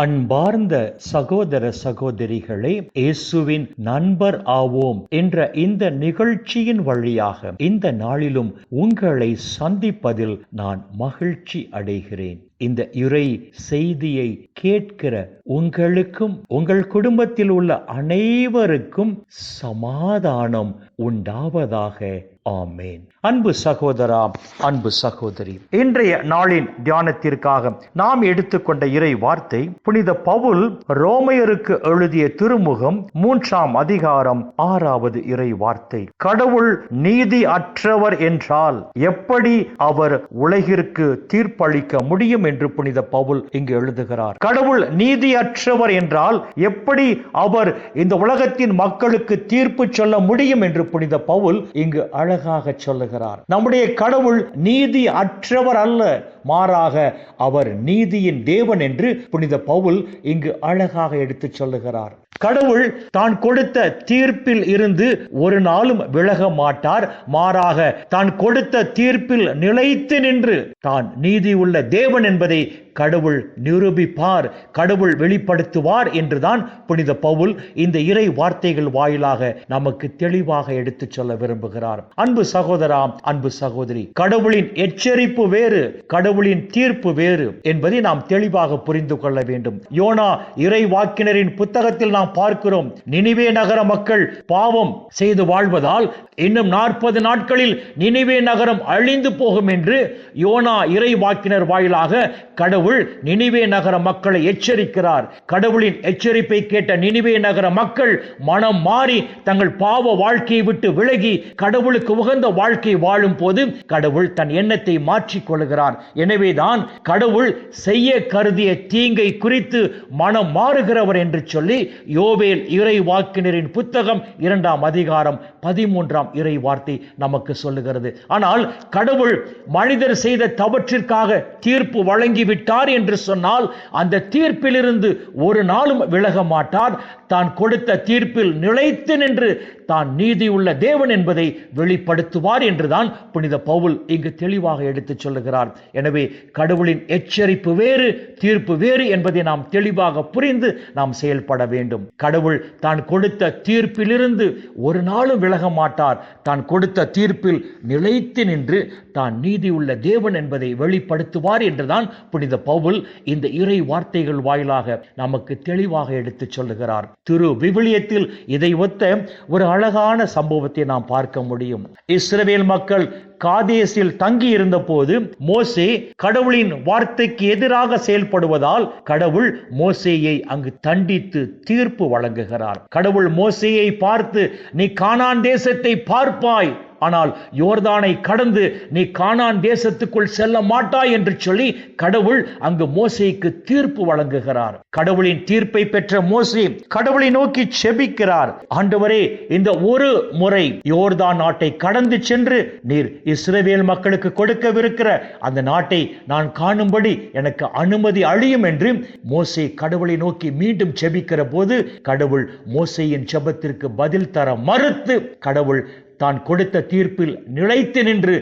அன்பார்ந்த சகோதர சகோதரிகளே இயேசுவின் நண்பர் ஆவோம் என்ற இந்த நிகழ்ச்சியின் வழியாக இந்த நாளிலும் உங்களை சந்திப்பதில் நான் மகிழ்ச்சி அடைகிறேன். இந்த இறை செய்தியை கேட்கிற உங்களுக்கும் உங்கள் குடும்பத்தில் உள்ள அனைவருக்கும் சமாதானம் உண்டாவதாக. ஆமேன். அன்பு சகோதரா அன்பு சகோதரி இன்றைய நாளின் தியானத்திற்காக நாம் எடுத்துக்கொண்ட இறை வார்த்தை புனித பவுல் ரோமையருக்கு எழுதிய திருமுகம் மூன்றாம் அதிகாரம் ஆறாவது இறை வார்த்தை. கடவுள் நீதி அற்றவர் என்றால் எப்படி அவர் உலகிற்கு தீர்ப்பளிக்க முடியும் என்று புனித பவுல் இங்கு எழுதுகிறார். கடவுள் நீதியற்றவர் என்றால் எப்படி அவர் இந்த உலகத்தின் மக்களுக்கு தீர்ப்பு சொல்ல முடியும்? என்று புனித பவுல் இங்கு அழகாக சொல்லுகிறார். நம்முடைய கடவுள் நீதி அற்றவர் அல்ல மாறாக அவர் நீதியின் தேவன் என்று புனித பவுல் இங்கு அழகாக எடுத்துச் சொல்லுகிறார். கடவுள் தான் கொடுத்த தீர்ப்பில் இருந்து ஒரு நாளும் விலக மாட்டார் மாறாக தான் கொடுத்த தீர்ப்பில் நிலைத்து நின்று தான் நீதி உள்ள தேவன் என்பதை கடவுள் நிரூபிப்பார் கடவுள் வெளிப்படுத்துவார் என்றுதான் புனித பவுல் இந்த இறை வார்த்தைகள் வாயிலாக நமக்கு தெளிவாக எடுத்துச் சொல்ல விரும்புகிறார். அன்பு சகோதரா அன்பு சகோதரி கடவுளின் எச்சரிப்பு வேறு கடவுளின் தீர்ப்பு வேறு என்பதை நாம் தெளிவாக புரிந்து கொள்ள வேண்டும். யோனா இறை வாக்கினரின் புத்தகத்தில் நாம் பார்க்கிறோம் நினைவே நகர மக்கள் பாவம் செய்து வாழ்வதால் இன்னும் நாற்பது நாட்களில் நினைவே நகரம் அழிந்து போகும் என்று யோனா இறை வாக்கினர் வாயிலாக கடவுள் கடவுள் நினிவே நகர மக்களை எச்சரிக்கிறார். கடவுளின் எச்சரிப்பை கேட்ட நினிவே நகர மக்கள் மனம் மாறி தங்கள் பாவ வாழ்க்கையை விட்டு விலகி கடவுளுக்கு உகந்த வாழ்க்கை வாழும் போது கடவுள் தன் எண்ணத்தை மாற்றிக் கொள்கிறார். எனவேதான் கடவுள் செய்ய கருதிய தீங்கை குறித்து மனம் மாறுகிறவர் என்று சொல்லி யோவேல் இறை வாக்கினரின் புத்தகம் இரண்டாம் அதிகாரம் பதிமூன்றாம் இறை வார்த்தை நமக்கு சொல்லுகிறது. ஆனால் கடவுள் மனிதர் செய்த தவற்றிற்காக தீர்ப்பு வழங்கிவிட்டார் என்று சொன்னால் அந்த தீர்ப்பிலிருந்து ஒரு நாளும் விலக மாட்டார். தான் கொடுத்த தீர்ப்பில் நிலைத்து நின்று தான் நீதி உள்ள தேவன் என்பதை வெளிப்படுத்துவார் என்றுதான் புனித பவுல் இங்கு தெளிவாக எடுத்துச் சொல்லுகிறார். எனவே கடவுளின் எச்சரிப்பு வேறு தீர்ப்பு வேறு என்பதை நாம் தெளிவாக புரிந்து நாம் செயல்பட வேண்டும். கடவுள் தான் கொடுத்த தீர்ப்பிலிருந்து ஒரு நாளும் விலக மாட்டார். தான் கொடுத்த தீர்ப்பில் நிலைத்து நின்று தான் நீதி உள்ள தேவன் என்பதை வெளிப்படுத்துவார் என்றுதான் புனித பவுல் இந்த இறை வார்த்தைகள் வாயிலாக நமக்கு தெளிவாக எடுத்துச் சொல்லுகிறார். திரு விவிலியத்தில் இதை ஒத்த ஒரு அழகான சம்பவத்தை நாம் பார்க்க முடியும். இஸ்ரவேல் மக்கள் காதேசில் தங்கி இருந்த போது மோசே கடவுளின் வார்த்தைக்கு எதிராக செயல்படுவதால் கடவுள் மோசேயை அங்கு தண்டித்து தீர்ப்பு வழங்குகிறார். கடவுள் மோசேயை பார்த்து நீ காணான் தேசத்தை பார்ப்பாய் ஆனால் யோர்தானை கடந்து நீ கானான் தேசத்துக்குள் செல்ல மாட்டாய் என்று சொல்லி கடவுள் அங்கு மோசைக்கு தீர்ப்பு வழங்குகிறார். கடவுளின் தீர்ப்பை பெற்ற மோசே கடவுளை நோக்கி செபிக்கிறார். ஆண்டவரே இந்த ஒரு முறை யோர்தான் நாட்டை கடந்து சென்று நீர் இஸ்ரவேல் மக்களுக்கு கொடுக்கவிருக்கிற அந்த நாட்டை நான் காணும்படி எனக்கு அனுமதி அழியும் என்று மோசை கடவுளை நோக்கி மீண்டும் செபிக்கிற போது கடவுள் மோசையின் செபத்திற்கு பதில் தர மறுத்து கடவுள் தான் கொடுத்த தீர்ப்பில் நிலைத்து நின்று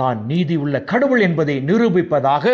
தான் நீதி உள்ள கடவுள் என்பதை நிரூபிப்பதாக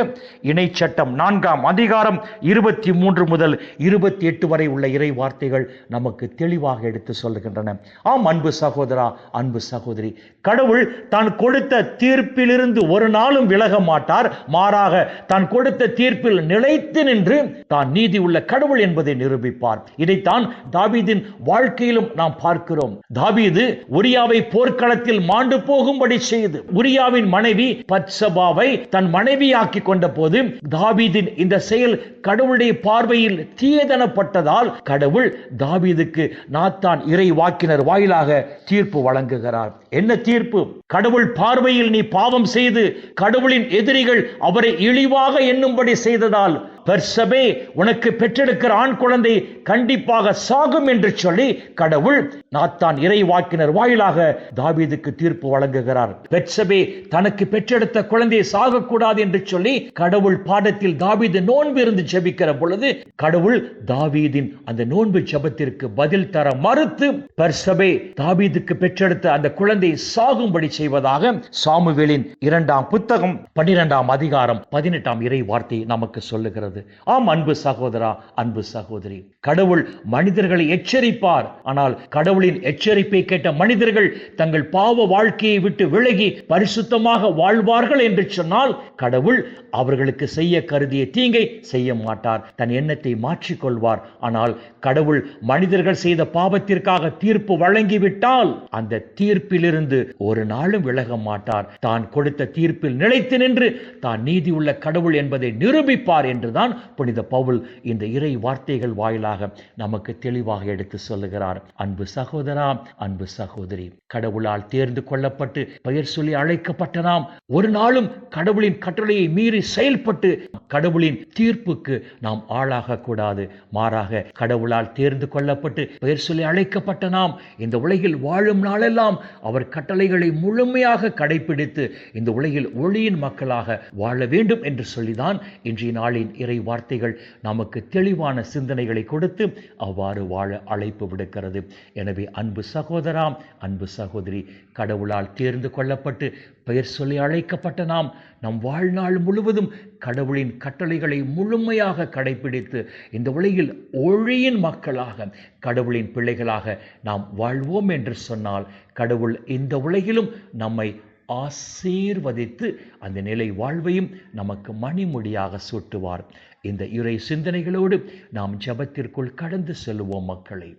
இணை சட்டம் நான்காம் அதிகாரம் இருபத்தி மூன்று முதல் இருபத்தி எட்டு வரை உள்ள இறை வார்த்தைகள் நமக்கு தெளிவாக எடுத்து சொல்லுகின்றன. ஆம் அன்பு சகோதரா அன்பு சகோதரி. கடவுள் தான் கொடுத்த தீர்ப்பிலிருந்து ஒரு நாளும் விலக மாட்டார். மாறாக தான் கொடுத்த தீர்ப்பில் நிலைத்து நின்று தான் நீதி உள்ள கடவுள் என்பதை நிரூபிப்பார். இதைத்தான் தாபீதின் வாழ்க்கையிலும் நாம் பார்க்கிறோம். தாபீது உரியாவை போர்க்களத்தில் மாண்டு போகும்படி செய்து உரியாவின் மனைவி பத்சபாவை தன் மனைவியாக்கி கொண்ட போது தாபீதின் இந்த செயல் கடவுளுடைய பார்வையில் தீயதனப்பட்டதால் கடவுள் தாபீதுக்கு நாத்தான் இறை வாக்கினர் வாயிலாக தீர்ப்பு வழங்குகிறார். என்ன தீர்ப்பு? கடவுள் பார்வையில் நீ பாவம் செய்து கடவுளின் எதிரிகள் அவரை இழிவாக எண்ணும்படி செய்ததால் பெர்சபே உனக்கு பெற்றெடுக்கிற ஆண் குழந்தை கண்டிப்பாக சாகும் என்று சொல்லி கடவுள் நாத்தான் இறை வாக்கினர் வாயிலாக தாவீதுக்கு தீர்ப்பு வழங்குகிறார். பெர்சபே தனக்கு பெற்றெடுத்த குழந்தை சாகக்கூடாது என்று சொல்லி கடவுள் பாடத்தில் தாவீது நோன்பு இருந்து ஜெபிக்கிற பொழுது கடவுள் தாவீதின் அந்த நோன்பு ஜெபத்திற்கு பதில் தர மறுத்து பெர்சபே தாவீதுக்கு பெற்றெடுத்த அந்த குழந்தை சாகும்படி செய்வதாக சாமுவேலின் இரண்டாம் புத்தகம் பன்னிரெண்டாம் அதிகாரம் பதினெட்டாம் இறை வார்த்தை நமக்கு சொல்லுகிறது. இருக்கிறது. ஆம் அன்பு சகோதரா அன்பு சகோதரி. கடவுள் மனிதர்களை எச்சரிப்பார். ஆனால் கடவுளின் எச்சரிப்பை கேட்ட மனிதர்கள் தங்கள் பாவ வாழ்க்கையை விட்டு விலகி பரிசுத்தமாக வாழ்வார்கள் என்று சொன்னால் கடவுள் அவர்களுக்கு செய்ய கருதிய தீங்கை செய்ய மாட்டார். தன் எண்ணத்தை மாற்றிக்கொள்வார். ஆனால் கடவுள் மனிதர்கள் செய்த பாவத்திற்காக தீர்ப்பு வழங்கிவிட்டால் அந்த தீர்ப்பிலிருந்து ஒரு நாளும் விலக மாட்டார். தான் கொடுத்த தீர்ப்பில் நிலைத்து நின்று தான் நீதி உள்ள கடவுள் என்பதை நிரூபிப்பார் என்றுதான் புனித பவுல் இந்த இறை வார்த்தைகள் வாயிலாக நமக்கு தெளிவாக எடுத்து சொல்லுகிறார். அன்பு சகோதரா அன்பு சகோதரி கடவுளால் தேர்ந்து கொள்ளப்பட்டு பெயர் சொல்லி அழைக்கப்பட்ட நாம் ஒரு நாளும் கடவுளின் கட்டளையை மீறி செயல்பட்டு கடவுளின் தீர்ப்புக்கு நாம் ஆளாக கூடாது. மாறாக கடவுளால் தேர்ந்து கொள்ளப்பட்டு பெயர் சொல்லி அழைக்கப்பட்ட நாம் இந்த உலகில் வாழும் நாளெல்லாம் அவர் கட்டளைகளை முழுமையாக கடைபிடித்து இந்த உலகில் ஒளியின் மக்களாக வாழ வேண்டும் என்று சொல்லிதான் இன்றைய நாளின் இறை வார்த்தைகள் நமக்கு தெளிவான சிந்தனைகளை கொடுத்து அவ்வாறு வாழ அழைப்பு விடுக்கிறது. எனவே அன்பு சகோதராம் அன்பு சகோதரி கடவுளால் தேர்ந்து கொள்ளப்பட்டு பெயர் சொல்லி அழைக்கப்பட்ட நாம் நம் வாழ்நாள் முழுவதும் கடவுளின் கட்டளைகளை முழுமையாக கடைபிடித்து இந்த உலகில் ஒழியின் மக்களாக கடவுளின் பிள்ளைகளாக நாம் வாழ்வோம் என்று சொன்னால் கடவுள் இந்த உலகிலும் நம்மை ஆசீர்வதித்து அந்த நிலை வாழ்வையும் நமக்கு மணிமுடியாக சூட்டுவார். இந்த இறை சிந்தனைகளோடு நாம் ஜபத்திற்குள் கடந்து செல்வோம் மக்களை.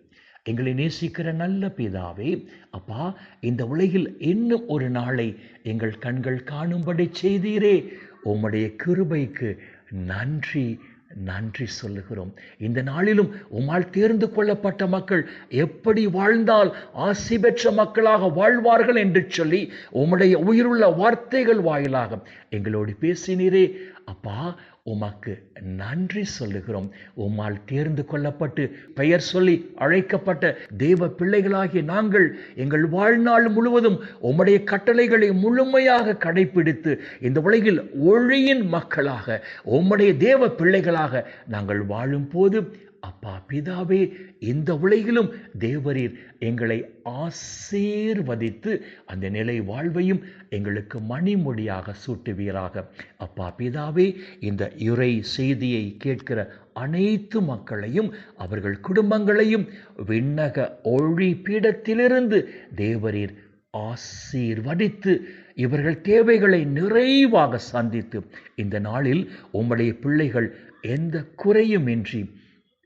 எங்களை நேசிக்கிற நல்ல பிதாவே அப்பா இந்த உலகில் இன்னும் ஒரு நாளை எங்கள் கண்கள் காணும்படி செய்தீரே. உம்முடைய கிருபைக்கு நன்றி. நன்றி சொல்லுகிறோம். இந்த நாளிலும் உம்மால் தேர்ந்து கொள்ளப்பட்ட மக்கள் எப்படி வாழ்ந்தால் ஆசி பெற்ற மக்களாக வாழ்வார்கள் என்று சொல்லி உம்முடைய உயிருள்ள வார்த்தைகள் வாயிலாக எங்களோடு பேசினீரே. அப்பா உமக்கு நன்றி சொல்லுகிறோம். உம்மால் தேர்ந்து கொள்ளப்பட்டு பெயர் சொல்லி அழைக்கப்பட்ட தேவ பிள்ளைகளாகிய நாங்கள் எங்கள் வாழ்நாள் முழுவதும் உம்முடைய கட்டளைகளை முழுமையாக கடைபிடித்து இந்த உலகில் ஒளியின் மக்களாக உம்முடைய தேவ பிள்ளைகளாக நாங்கள் வாழும் போது அப்பா பிதாவே இந்த உலகிலும் தேவரீர் எங்களை ஆசீர்வதித்து அந்த நிலை வாழ்வையும் எங்களுக்கு மணிமொழியாக சூட்டுவீராக. அப்பா பிதாவே இந்த இறை செய்தியை கேட்கிற அனைத்து மக்களையும் அவர்கள் குடும்பங்களையும் விண்ணக ஒழி பீடத்திலிருந்து தேவரீர் ஆசீர்வதித்து இவர்கள் தேவைகளை நிறைவாக சந்தித்து இந்த நாளில் உம்முடைய பிள்ளைகள் எந்த குறையுமின்றி